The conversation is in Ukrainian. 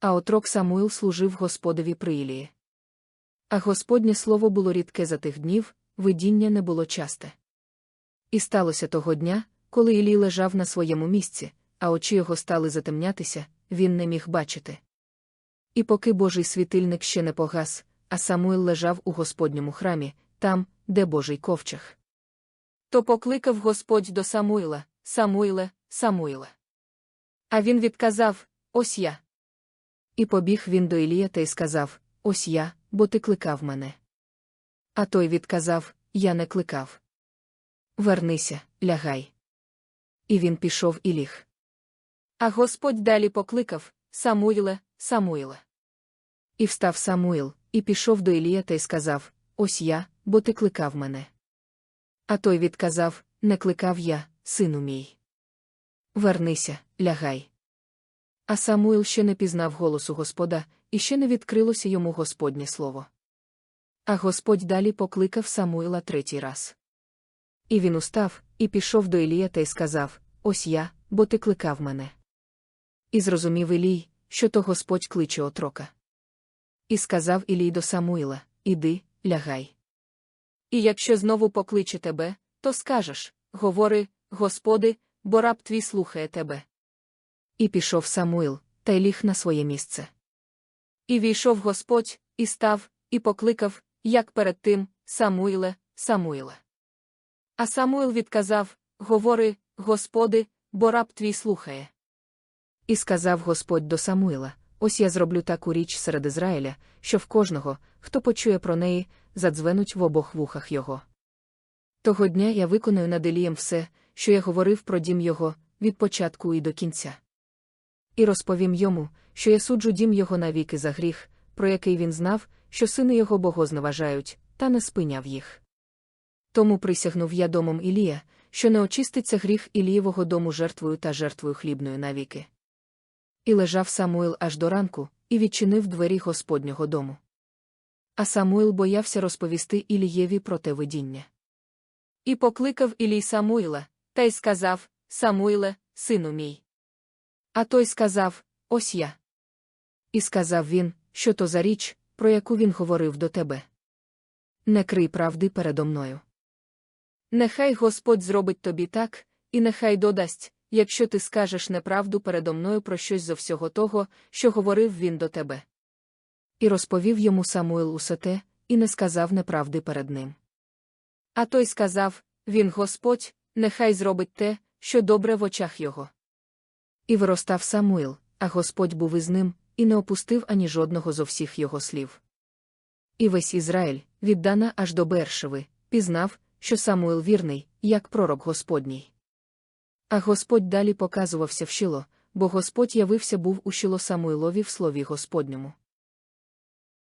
а отрок Самуїл служив Господові при Ілії. А Господнє слово було рідке за тих днів, видіння не було часте. І сталося того дня, коли Ілій лежав на своєму місці, а очі його стали затемнятися, він не міг бачити. І поки Божий світильник ще не погас, а Самуїл лежав у Господньому храмі, там, де Божий ковчег. То покликав Господь до Самуїла, Самуїле, Самуїле. А він відказав Ось я. І побіг він до Ілія та й сказав Ось я, бо ти кликав мене. А той відказав Я не кликав. Вернися, лягай. І він пішов і ліг. А Господь далі покликав Самуїле, Самуїле. І встав Самуїл, і пішов до Ілія та й сказав Ось я, бо ти кликав мене. А той відказав Не кликав я, сину мій. Вернися, лягай. А Самуїл ще не пізнав голосу Господа, і ще не відкрилося йому Господнє слово. А Господь далі покликав Самуїла третій раз. І він устав, і пішов до Ілія та й сказав Ось я, бо ти кликав мене. І зрозумів Ілій, що то Господь кличе отрока. І сказав Ілій до Самуїла Іди, лягай. І якщо знову покличе тебе, то скажеш Говори, Господи, бо раб твій слухає тебе. І пішов Самуїл, та й ліг на своє місце. І війшов Господь, і став, і покликав, як перед тим, Самуїле, Самуїле. А Самуїл відказав Говори, Господи, бо раб твій слухає. І сказав Господь до Самуїла Ось я зроблю таку річ серед Ізраїля, що в кожного, хто почує про неї, задзвенуть в обох вухах його. Того дня я виконую над Елієм все, що я говорив про дім його, від початку і до кінця. І розповім йому, що я суджу дім його навіки за гріх, про який він знав, що сини його богозневажають, та не спиняв їх. Тому присягнув я домом Ілія, що не очиститься гріх Ілієвого дому жертвою та жертвою хлібною навіки. І лежав Самуїл аж до ранку, і відчинив двері Господнього дому. А Самуїл боявся розповісти Ілієві про те видіння. І покликав Ілій Самуїла, та й сказав Самуїле, сину мій. А той сказав Ось я. І сказав він, що то за річ, про яку він говорив до тебе. Не крий правди передо мною. Нехай Господь зробить тобі так, і нехай додасть, якщо ти скажеш неправду передо мною про щось зо всього того, що говорив він до тебе. І розповів йому Самуїл усе те, і не сказав неправди перед ним. А той сказав Він Господь, нехай зробить те, що добре в очах його. І виростав Самуїл, а Господь був із ним, і не опустив ані жодного зо всіх його слів. І весь Ізраїль, віддана аж до Бершеви, пізнав, що Самуїл вірний, як пророк Господній. А Господь далі показувався в Шило, бо Господь явився був у Шило Самуїлові в слові Господньому.